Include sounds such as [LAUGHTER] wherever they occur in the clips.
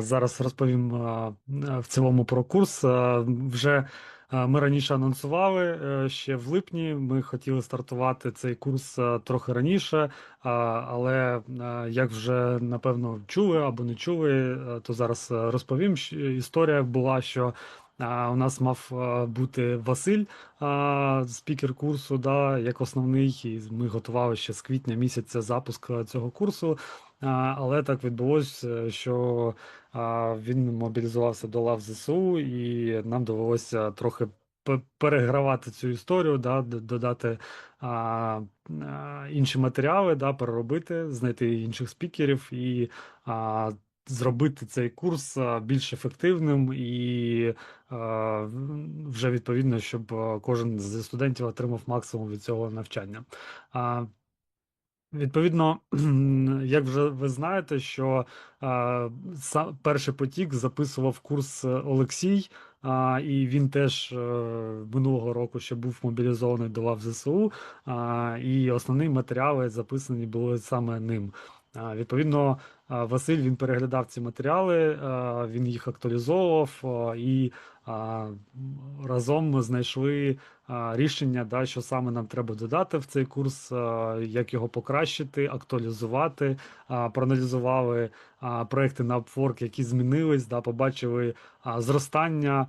зараз розповім в цілому про курс. Вже ми раніше анонсували е, ще в липні. Ми хотіли стартувати цей курс трохи раніше, але як вже напевно чули або не чули, то зараз розповім. Історія була, що у нас мав бути Василь, спікер курсу, да, як основний. І ми готували ще з квітня місяця запуск цього курсу. Але так відбулося, що він мобілізувався до лав ЗСУ, і нам довелося трохи перегравати цю історію, да, додати а, інші матеріали, да, переробити, знайти інших спікерів і а, зробити цей курс більш ефективним і вже відповідно, щоб кожен з студентів отримав максимум від цього навчання. Відповідно, [CLEARS THROAT] як вже ви знаєте, що а, перший потік записував курс Олексій, а, і він теж а, е, минулого року ще був мобілізований до лав ЗСУ, а, і основні матеріали записані були саме ним. А, відповідно, Василь він переглядав ці матеріали, а, він їх актуалізовував а, і разом ми знайшли рішення, да, що саме нам треба додати в цей курс, як його покращити, актуалізувати. Проаналізували проекти на Upwork, які змінились, да, побачили зростання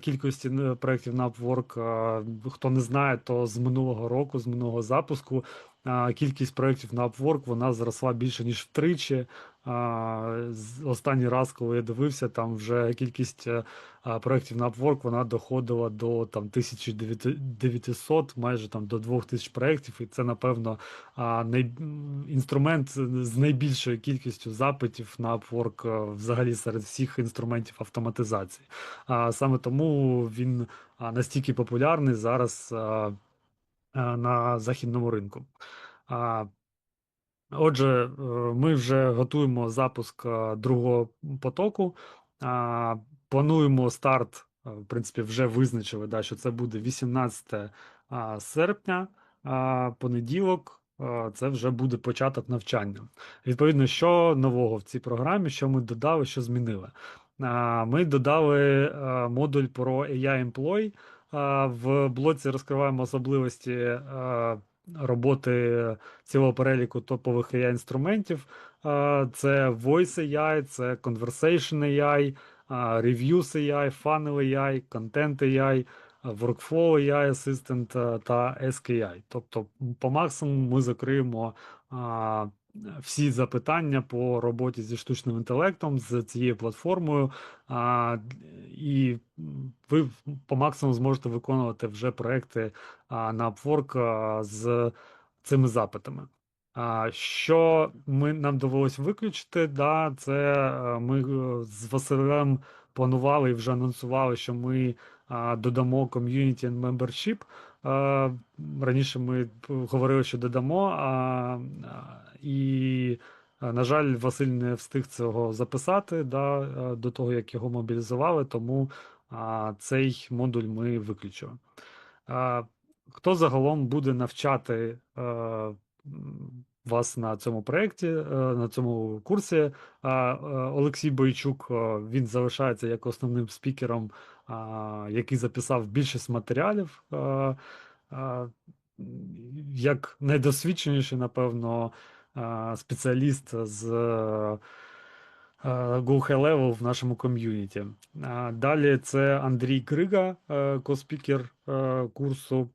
кількості проєктів на Upwork. Хто не знає, то з минулого року, з минулого запуску. Кількість проєктів на Upwork вона зросла більше ніж втричі. Останній раз, коли я дивився, там вже кількість е, проєктів на Upwork вона доходила до там 1900, майже там до 2000 проєктів, і це, напевно, інструмент з найбільшою кількістю запитів на Upwork е, взагалі серед всіх інструментів автоматизації. Саме тому він настільки популярний зараз на західному ринку. Отже, е, ми вже готуємо запуск е, другого потоку. Плануємо старт, е, в принципі, вже визначили, да, що це буде 18 серпня, понеділок. Це вже буде початок навчання. Відповідно, що нового в цій програмі, що ми додали, що змінили. Ми додали модуль про AI Employee. В блоці розкриваємо особливості роботи цілого переліку топових ai інструментів. Це Voice AI, це Conversation AI, Reviews AI, Funnel AI, Content AI, Workflow AI Assistant та SKI. Тобто, по максимуму ми закриємо всі запитання по роботі зі штучним інтелектом, з цією платформою, а, і ви по максимуму зможете виконувати вже проекти а, на Upwork а, з цими запитами. А, Що ми нам довелося виключити? Да, Це ми е, з Василем планували і вже анонсували, що ми а, додамо Community and Membership. Раніше ми говорили, що додамо. А, і, на жаль, Василь не встиг цього записати да, до того, як його мобілізували, тому цей модуль ми виключили. Хто загалом буде навчати вас на цьому проєкті, на цьому курсі? Олексій Бойчук він залишається як основним спікером, який записав більшість матеріалів. Як найдосвідченіший, напевно, спеціаліст з Go High Level в нашому ком'юніті. Далі це Андрій Крига, коспікер курсу,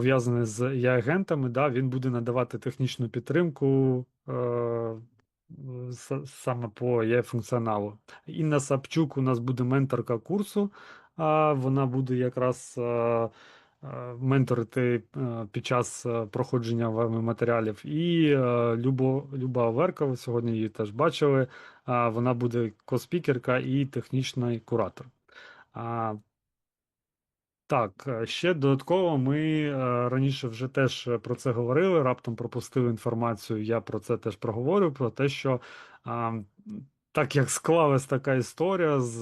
пов'язаний з AI-агентами. Да, Він буде надавати технічну підтримку саме по AI функціоналу. Інна Сапчук у нас буде менторка курсу, вона буде якраз. Е, менторити е, під час е, проходження вами матеріалів. І Любо, Люба Оверка, ви сьогодні її теж бачили. Вона буде коспікерка і технічний куратор. Так, ще додатково ми раніше вже теж про це говорили. Раптом пропустили інформацію. Я про це теж проговорю: про те, що так як склалась така історія з,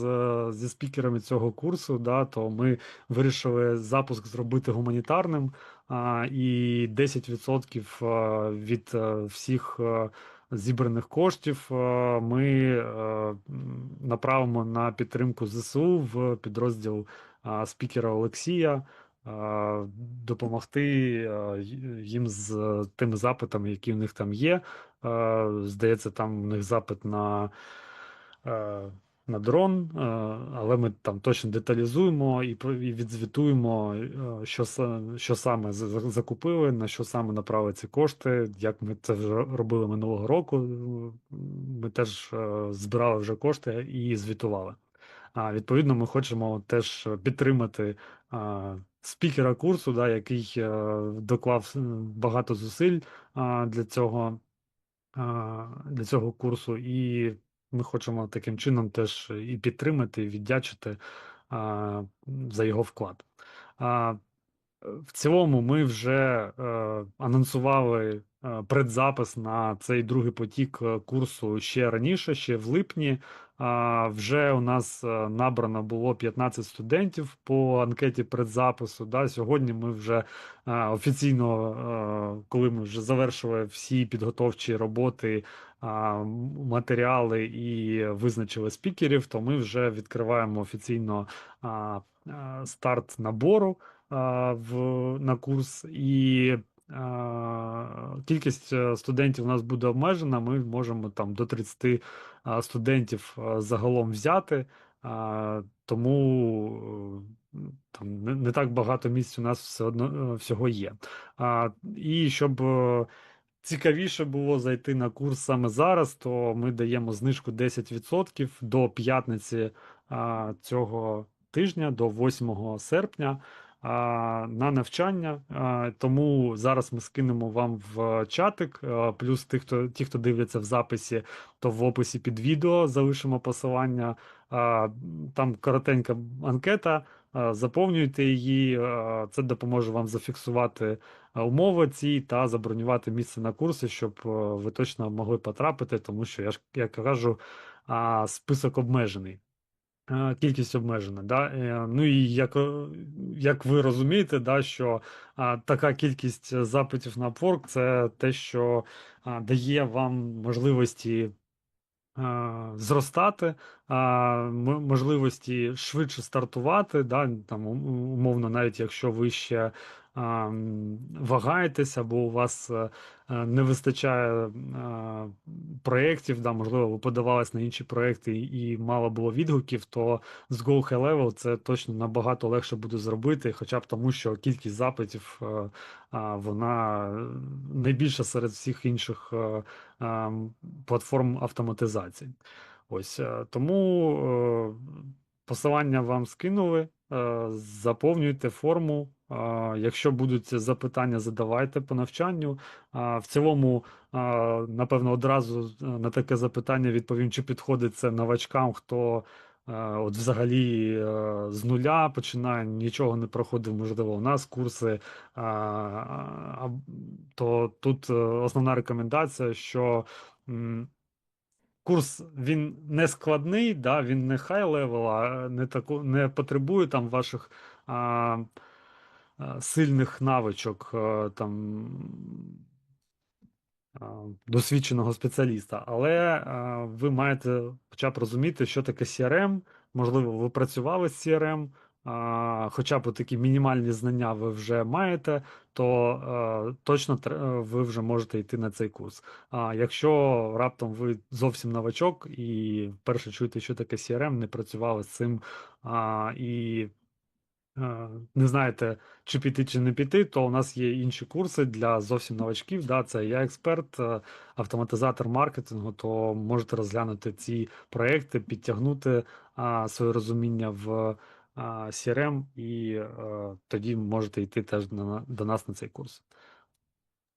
зі спікерами цього курсу, да, то ми вирішили запуск зробити гуманітарним, а, і 10% від е, всіх е, зібраних коштів е, ми е, направимо на підтримку ЗСУ в підрозділ спікера Олексія. Допомогти е, їм з тими запитами, які в них там є. Е, Здається, там у них запит на е, на дрон, е, але ми там точно деталізуємо і відзвітуємо, е, що, що саме за- за- закупили, на що саме направили ці кошти, як ми це вже робили минулого року. е, Ми теж е, збирали вже кошти і звітували. А відповідно, ми хочемо теж підтримати спікера курсу, да, який е, доклав е, багато зусиль для цього для цього курсу, і ми хочемо таким чином теж і підтримати, і віддячити за його вклад. В цілому, ми вже е, анонсували предзапис на цей другий потік е, курсу ще раніше, ще в липні. Вже у нас е, набрано було 15 студентів по анкеті предзапису. Да? Сьогодні ми вже е, офіційно, е, коли ми вже завершили всі підготовчі роботи, матеріали і визначили спікерів, то ми вже відкриваємо офіційно старт набору в, на курс, і кількість е, студентів у нас буде обмежена. Ми можемо там до 30 студентів загалом взяти. Тому е, там не, так багато місць у нас все одно е, всього є. І щоб е, цікавіше було зайти на курс саме зараз, то ми даємо знижку 10% до п'ятниці цього тижня, до 8 серпня. На навчання, тому зараз ми скинемо вам в чатик. Плюс тих, хто ті, хто дивляться в записі, то в описі під відео залишимо посилання. Там коротенька анкета. Заповнюйте її, це допоможе вам зафіксувати умови ці та забронювати місце на курси, щоб ви точно могли потрапити, тому що я ж як кажу, список обмежений. Е, Кількість обмежена, да? Е, Ну і як, е, як ви розумієте, да, що а, така кількість запитів на Upwork – це те, що а, дає вам можливості а, зростати, а, можливості швидше стартувати, да, там, умовно, навіть якщо ви ще вагаєтесь, або у вас е, е, не вистачає проєктів, да, можливо, ви подавались на інші проєкти і мало було відгуків, то з Go High Level це точно набагато легше буде зробити, хоча б тому, що кількість запитів е, вона е, найбільша серед всіх інших е, платформ автоматизації. Ось е, тому е, посилання вам скинули. Е, Заповнюйте форму. Якщо будуть запитання, задавайте по навчанню. В цілому, напевно, одразу е, на таке запитання відповім, чи підходить це новачкам, хто е, от взагалі з нуля починає, нічого не проходив, можливо, у нас курси. То тут основна рекомендація, що курс він не складний, да, він не хай левел, а не таку не потребує там ваших а, а, сильних навичок, а, там а, досвідченого спеціаліста, але а, ви маєте хоча б розуміти, що таке CRM, можливо, ви працювали з CRM, а, хоча б такі мінімальні знання ви вже маєте, то е, точно е, ви вже можете йти на цей курс. А якщо раптом ви зовсім новачок і вперше чуєте, що таке CRM, не працювали з цим а, і е, не знаєте, чи піти, чи не піти, то у нас є інші курси для зовсім новачків. Да, це я експерт, автоматизатор маркетингу, то можете розглянути ці проекти, підтягнути а, своє розуміння в а, CRM, і тоді можете йти теж на, до нас на цей курс.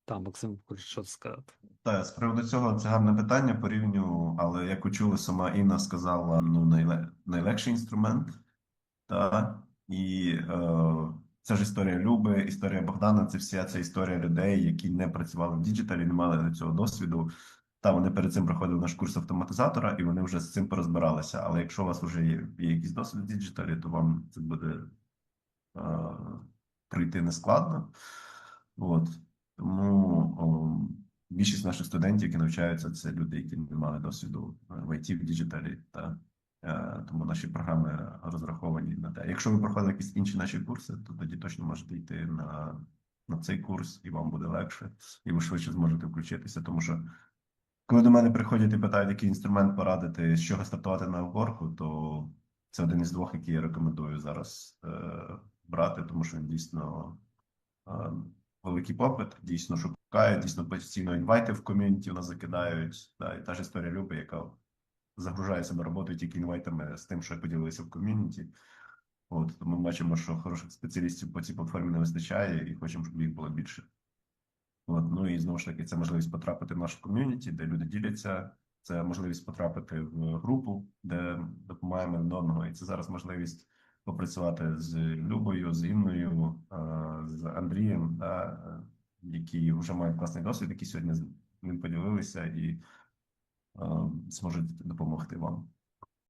Там, Максим, хочеш щось сказати? Так, з приводу цього це гарне питання по рівню, але як ви чули, сама Інна сказала, ну, найле, найлегший інструмент. Та, і е, це ж історія Люби, історія Богдана, це вся ця історія людей, які не працювали в діджиталі, не мали до цього досвіду. Та вони перед цим проходили наш курс автоматизатора, і вони вже з цим порозбиралися. Але якщо у вас вже є, є якийсь досвід в діджиталі, то вам це буде е, пройти нескладно. От. Тому о, більшість наших студентів, які навчаються, це люди, які не мали досвіду в IT, в діджиталі. Та, е, тому наші програми розраховані на те. Якщо ви проходили якісь інші наші курси, то тоді точно можете йти на, на цей курс, і вам буде легше, і ви швидше зможете включитися. Тому що коли до мене приходять і питають, який інструмент порадити, з чого стартувати на обгорку, то це один із двох, який я рекомендую зараз е, брати, тому що він дійсно е, великий попит, дійсно шукають, дійсно постійно інвайти в ком'юніті у нас закидають. Да, і та ж історія Люби, яка загружає себе роботою тільки інвайтами з тим, що поділилися в ком'юніті. От тому ми бачимо, що хороших спеціалістів по цій платформі не вистачає, і хочемо, щоб їх було більше. От, ну і знову ж таки, це можливість потрапити в нашу ком'юніті, де люди діляться. Це можливість потрапити в групу, де допомагаємо один одного. І це зараз можливість попрацювати з Любою, з Інною, е, з Андрієм, да, е, які вже мають класний досвід, які сьогодні з ним поділилися і е, зможуть допомогти вам.